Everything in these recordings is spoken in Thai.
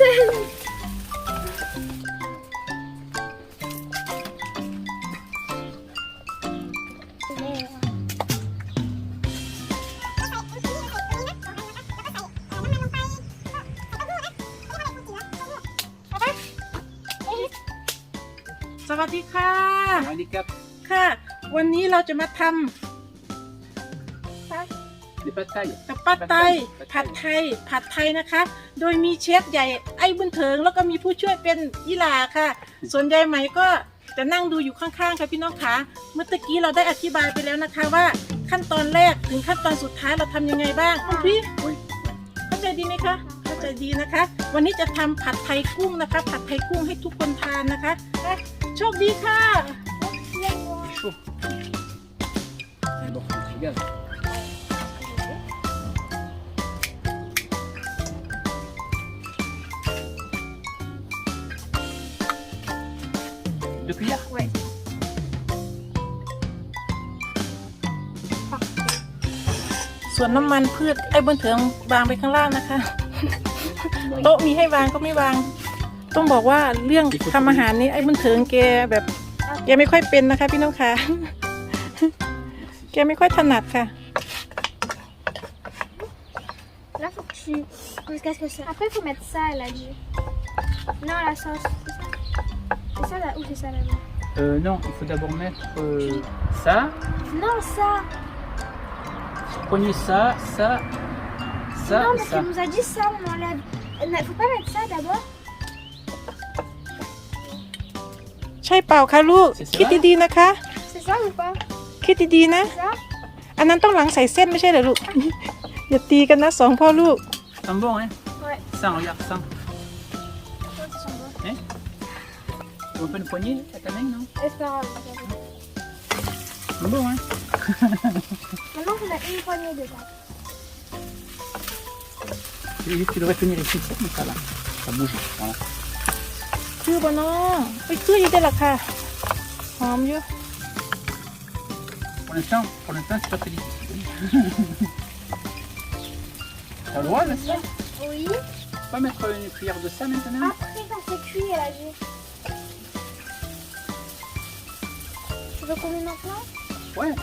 scène. Ah. สวัสดีค่ะ handicap ค่ะ วันนี้เราจะมาท des pâtes tailles. ำกับป้าไตผัดไทย ผัดไทยนะคะ โดยมีเชฟใหญ่ไอ้บุญเถิง แล้วก็มีผู้ช่วยเป็นยิลาค่ะ ส่วนยายไหมก็จะนั่งดูอยู่ข้างๆค่ะพี่น้องคะเมื่อตะกี้เราได้อธิบายไปแล้วนะคะว่า ขั้นตอนแรกถึงขั้นตอนสุดท้ายเราทำยังไงบ้างคุณพี่ Oui. เข้าใจดีไหมคะ เข้าใจดีนะคะ วันนี้จะทำผัดไทยกุ้งนะคะ ผัดไทยกุ้งให้ทุกคนทานนะคะอะโชคดีค่ะ Chaud. Bon, je regarde. Deux cuillères Ouais. ส่วนน้ำมันพืชไอ้บนเถิงวางไปข้างล่างนะคะ โต๊ะมีให้วางก็ไม่วาง ต้องบอกว่าเรื่องทำอาหารนี้ไอ้บุญเถิงแกแบบแกไม่ค่อยเป็นนะคะ พี่น้องคะแกไม่ค่อยถนัดค่ะ Là, faut que tu. Qu'est-ce que c'est Après, il faut mettre ça, elle a dit. Non, la sauce. c'est ça C'est ça là Ou c'est ça là Euh, non, il faut d'abord mettre euh, ça. Non, ça Prenez ça, ça, ça Non, et parce ça. qu'elle nous a dit ça, on enlève. Il faut pas mettre ça d'abord ใช่เปล่าคะลูก คิดดีๆนะคะ C'est ça ou pas คิดดีๆนะ C'est ça อันนั้นต้องหลังใส่เส้นไม่ใช่เหรอลูก อย่าตีกันนะสองพ่อลูก Ça sent bon, hein Ouais. Ça, regarde ça. Ouais, ça On peut une poignée à ta main, non C'est pas grave. c'est pas grave. C'est bon, hein Maintenant, on a une poignée dedans. Tu tu devrais tenir ici, ça, mais ça va. Ça bouge, voilà. คือบ่น้องไปคืออยู่ได้หรอค่ะหอมอยู่ Pour l'instant, pour l'instant, c'est pas très difficile. T'as le droit, là, ça Oui. Pas mettre une cuillère de ça maintenant Après, quand c'est cuit, elle Veux qu'on met maintenant Ouais.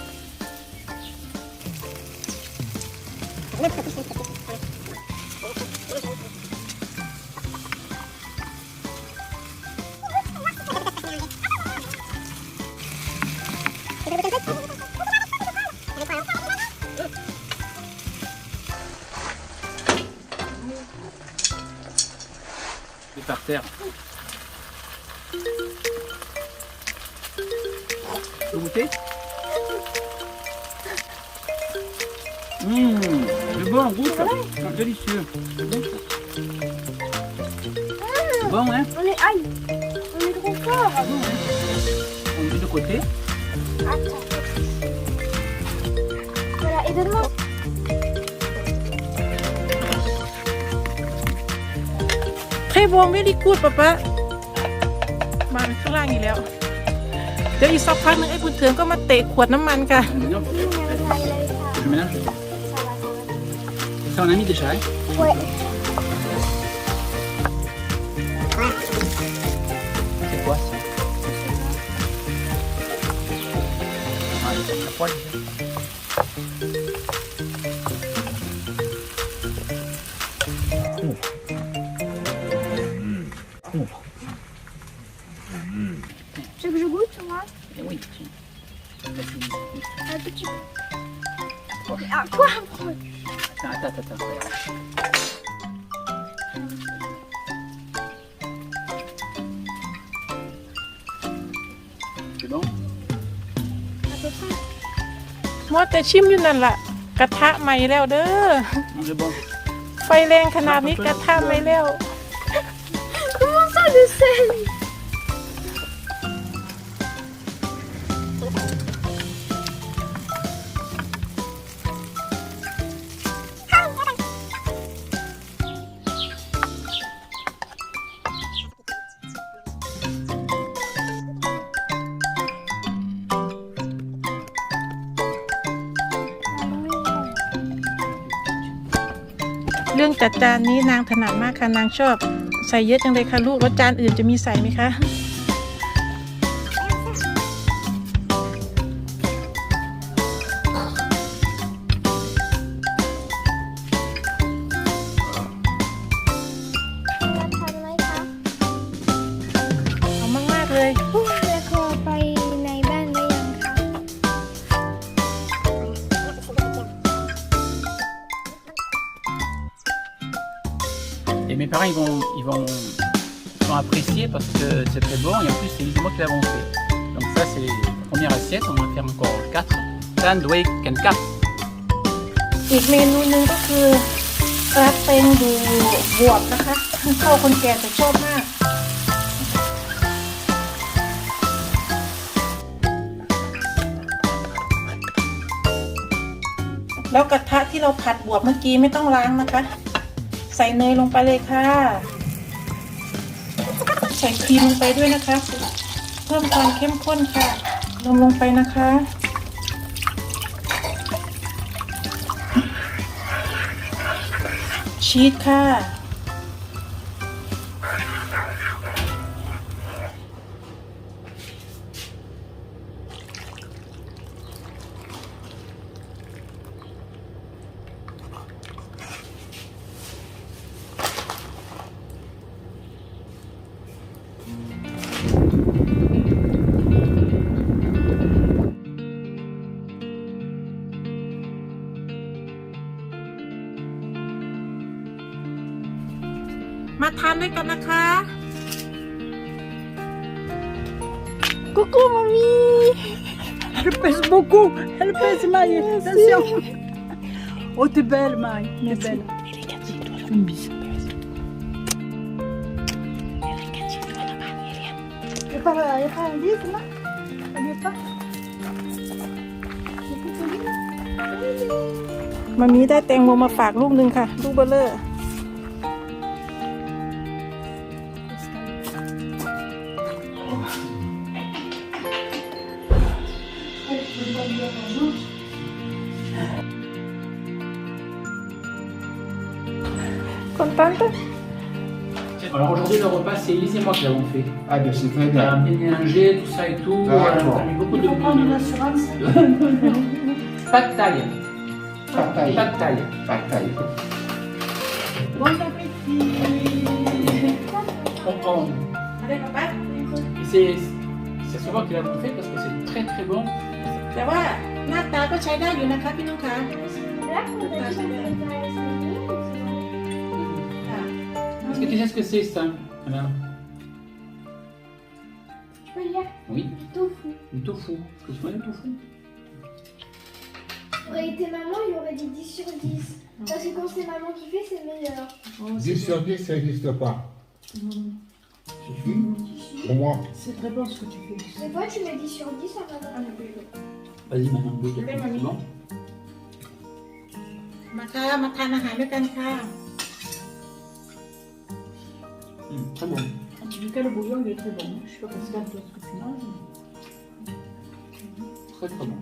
C'est par terre. Vous goûtez Mmh, c'est bon, goûte. C'est délicieux. C'est bon, ça. Bon, hein On est. Aïe On est trop fort Bon, hein On met de côté. Attends. Voilà, et donne-moi. เทวงไม่ได้กูดปะปะมาข้างล่างอีกแล้ว เดี๋ยวอีกสักพักหนึงไอ้บุญเถิงก็มาเตะขวดน้ำมันกัน Maintenant, Oui, mais elle va aller là. Je mélange. Ça va, ça va. Ça, on a mis déjà, hein Ouais. C'est quoi ça แต่ชิมอยู่นั่นล่ะกระทะใหม่แล้วเด้อ Non, c'est bon. ไฟแรงขนาดนี้กระทะใหม่แล้ว Comment ça, le sel เรื่องจัดจานนี้นางถนัดมากค่ะนางชอบ ใส่เยอะจังเลยค่ะลูกแล้วจานอื่นจะมีใส่ไหมคะน่าทานไหมคะเอามากๆเลย parents, ils vont, ils vont, ils vont apprécier parce que c'est très bon et en plus, c'est moi qui l'avons fait. Donc ça, c'est la première assiette. On va en faire encore 4. Tan, Dway, Ken 4. อีกเมนูหนึ่งก็คือรักเตงดูบวบนะคะเข้าคนแก่จะชอบมาก แล้วกระทะที่เราผัดบวบเมื่อกี้ไม่ต้องล้างนะคะ ใส่เนยลงไปเลยค่ะ ใส่ครีมลงไปด้วยนะคะ เพิ่มความเข้มข้นค่ะนมลงไปนะคะชีสค่ะ มาทานด้วยกันนะคะ Coucou mamie Elle pèse beaucoup. Elle pèse, Maï. Attention. Oh, t'es belle, Maï. T'es belle. Une bise. Y'a pas, y a pas un livre là Elle y est pas มามีได้แตงโมมาฝากลูกหนึ่งค่ะ ลูกเบลเลอร์ c'est Elise et moi qui l'avons fait. Ah ben c'est très On a bien. bien mélangé, tout ça et tout. D'accord. On a mis beaucoup de, Faut prendre une de, assurance. pas de taille. Partaille. Pas de taille. Partaille. Bon appétit. On, on- Allez, papa. et c'est c'est souvent qu'ils l'avons fait parce que c'est très très bon. แต่ว่าหน้าตาก็ใช้ได้อยู่นะคะพี่น้องคะ Est-ce que tu sais ce que c'est ça Alain Tu peux lire Oui, du tofu. du tofu. Tu connais le tofu Aurait été maman, il aurait dit 10 sur 10. Parce que quand c'est maman qui fait, c'est meilleur. 10 sur 10, ça n'existe pas. Si, Pour moi. C'est très bon ce que tu fais. Mais toi, tu mets 10 sur 10, ça va pas. Vas-y maintenant, goûte. Oui, C'est mamie. bon มาค่ะ มาทานอาหารด้วยกันค่ะ Hum, tá bom. Eu quero bouillon de très bom. Je peux considérer que c'est final. Très très bom.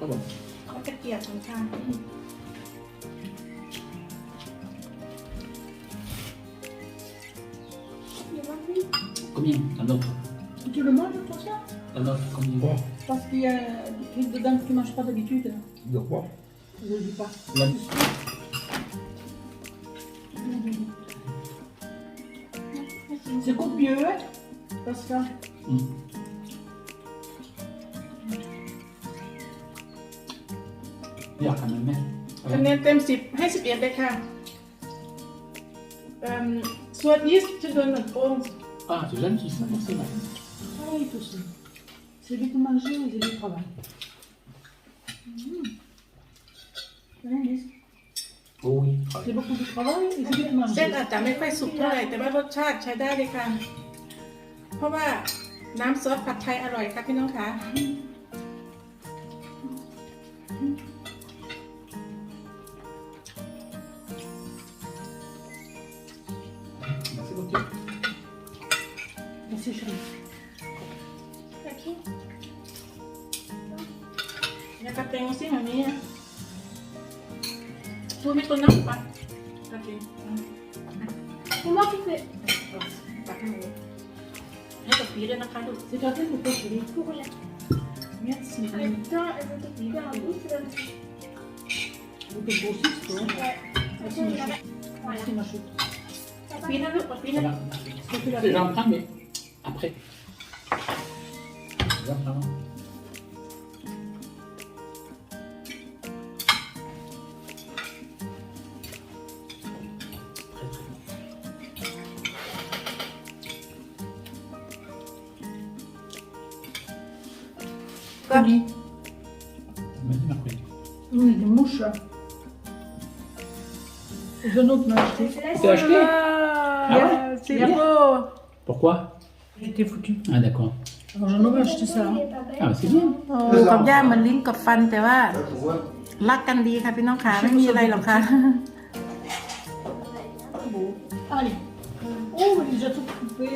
Tá bom. Coloca aqui a contar. Comi, andou. เกียบของค่ะ Combien Un autre. Tu le manges, toi, ça Un autre, combien Bon, Parce qu'il y a des trucs dedans que tu manges pas d'habitude. de quoi Je le dis pas. La- C'est copieux, hein Pascal Hum. Bien quand même. hein. คะแนนเต็มสิบให้สิบเอ็ดเลยค่ะเอิ่มส่วนยีสต์จะโดนหนึ่งโป้ง Ah, c'est gentil ça, merci Marie. Ah oui, tout ça. C'est vite manger ou c'est vite travail Mmh. Ouais, mais Oh oui, C'est travail. beaucoup de travail et c'est vite เส้น manger. อาจจะไม่ค่อยสุกเท่าไหร่แต่ว่ารสชาติใช้ได้เลยค่ะ เพราะว่าน้ำซอสผัดไทยอร่อยค่ะพี่น้องคะ Merci beaucoup. Merci, chérie. tengo sí, na caro. Se trata de un poco de da. Gusto. Así Je l'entends, après. Colis. Vas-y, Marc. Oui, des mouches. là. C'est un autre m'a acheté. C'est acheté Ah, ouais c'est beau. Pourquoi J'étais foutu. Ah, d'accord. Alors j'en aurais acheté ça. Il est pas belle. Ah, bah, c'est bien. โอ้กับย่ามันลิ้นกับฟันแต่ว่า Là, tu vois, รักกันดีค่ะพี่น้องขาไม่มีอะไรหรอกค่ะ Allez. Oh, il est déjà tout coupé.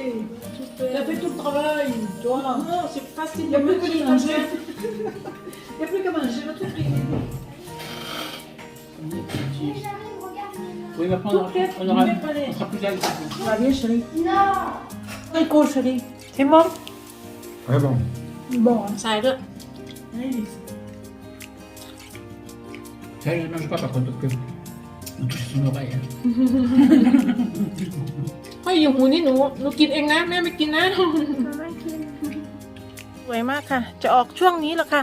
T'as fait tout le travail. Toi, là. Non, c'est facile Il n'y a plus qu'à manger. Il n'y a plus qu'à manger. Va tout prier. Oui, mais après, on aura, on aura, on sera plus à l'aise. Va, viens, chérie. Non Rico, chérie. ใช่มั้ง très bon. Bon, hein. ใส่ด้วย Allez. Ça, je ne mange pas par contre, parce que on touche son oreille. hein. เฮ้ยอยู่หูนี่หนูหนูกินเองนะแม่ไม่กินนะ Maman qui ส วยมากค่ะ จะออกช่วงนี้แหละค่ะ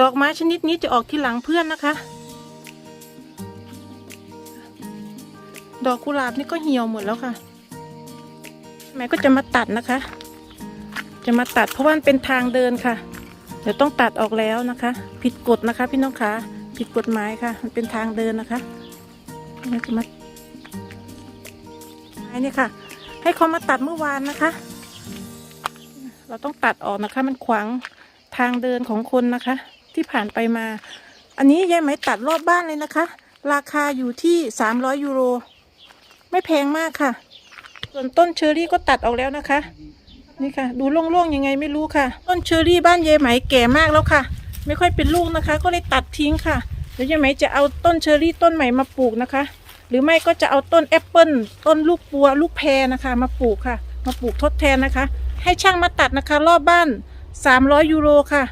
ดอกไม้ชนิดนี้จะออกที่หลังเพื่อนนะคะ ดอกกุหลาบนี่ก็เหี่ยวหมดแล้วค่ะ แม่ก็จะมาตัดนะคะ จะมาตัดเพราะว่ามันเป็นทางเดินค่ะ เดี๋ยวต้องตัดออกแล้วนะคะ ผิดกฎนะคะ พี่น้องคะผิดกฎหมายค่ะ มันเป็นทางเดินนะคะแม่จะมาไอ้นี่ค่ะ ให้เขามาตัดเมื่อวานนะคะ เราต้องตัดออกนะคะ มันขวางทางเดินของคนนะคะ ที่ผ่านไปมา อันนี้ยายไหมตัดรอบบ้านเลยนะคะ ราคาอยู่ที่ 300 ยูโร ไม่แพงมากค่ะ ส่วนต้นเชอรี่ก็ตัดออกแล้วนะคะ นี่ค่ะ ดูโล่งๆยังไงไม่รู้ค่ะ ต้นเชอรี่บ้านยายไหมแก่มากแล้วค่ะ ไม่ค่อยเป็นลูกนะคะ ก็เลยตัดทิ้งค่ะเดี๋ยวยายไหมจะเอาต้นเชอรี่ต้นใหม่มาปลูกนะคะ หรือไม่ก็จะเอาต้นแอปเปิลต้นลูกปัวลูกแพรนะคะ มาปลูกค่ะ มาปลูกทดแทนนะคะ ให้ช่างมาตัดนะคะ รอบบ้าน 300 ยูโรค่ะ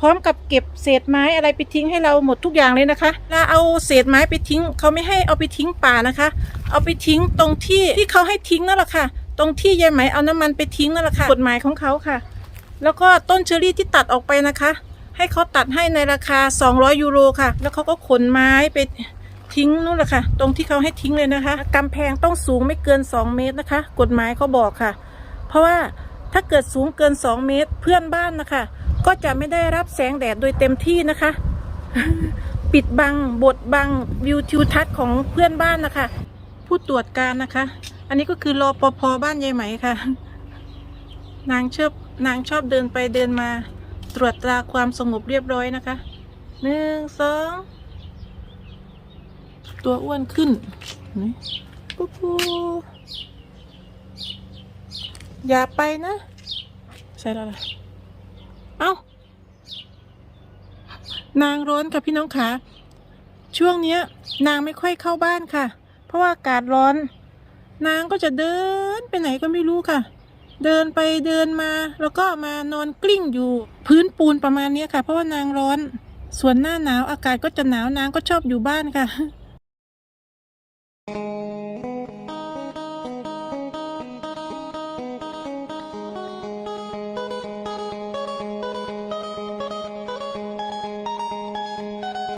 พร้อมกับเก็บเศษไม้อะไรไปทิ้งให้เราหมดทุกอย่างเลยนะคะถ้าเอาเศษไม้ไปทิ้งเขาไม่ให้เอาไปทิ้งป่านะคะ เอาไปทิ้งตรงที่ที่เขาให้ทิ้งนั่นแหละค่ะ ตรงที่ยายไหมเอาน้ำมันไปทิ้งนั่นแหละค่ะกฎหมายของเขาค่ะ แล้วก็ต้นเชอรี่ที่ตัดออกไปนะคะ ให้เขาตัดให้ในราคา 200 ยูโรค่ะ แล้วเขาก็ขนไม้ไปทิ้งนู่นแหละค่ะ ตรงที่เขาให้ทิ้งเลยนะคะกำแพงต้องสูงไม่เกิน 2 เมตรนะคะ กฎหมายเขาบอกค่ะ เพราะว่า ถ้าเกิดสูงเกิน 2 เมตรเพื่อนบ้านนะคะ ก็จะไม่ได้รับแสงแดดโดยเต็มที่นะคะ ปิดบังบดบังวิวทิวทัศน์ของเพื่อนบ้านนะคะ ผู้ตรวจการนะคะ อันนี้ก็คือรอปภบ้านยายไหมค่ะ นางชอบนางชอบเดินไปเดินมาตรวจตราความสงบเรียบร้อยนะคะหนึ่งสองตัวอ้วนขึ้นนี่ปุ๊บปุ๊บ อย่าไปนะ ใช่แล้วล่ะเอ้านางร้อนค่ะพี่น้องขาช่วงเนี้ย นางไม่ค่อยเข้าบ้านค่ะ เพราะว่าอากาศร้อน นางก็จะเดินไปไหนก็ไม่รู้ค่ะ เดินไปเดินมา แล้วก็มานอนกลิ้งอยู่ พื้นปูนประมาณเนี้ยค่ะ เพราะว่านางร้อน ส่วนหน้าหนาวอากาศก็จะหนาวนางก็ชอบอยู่บ้านค่ะ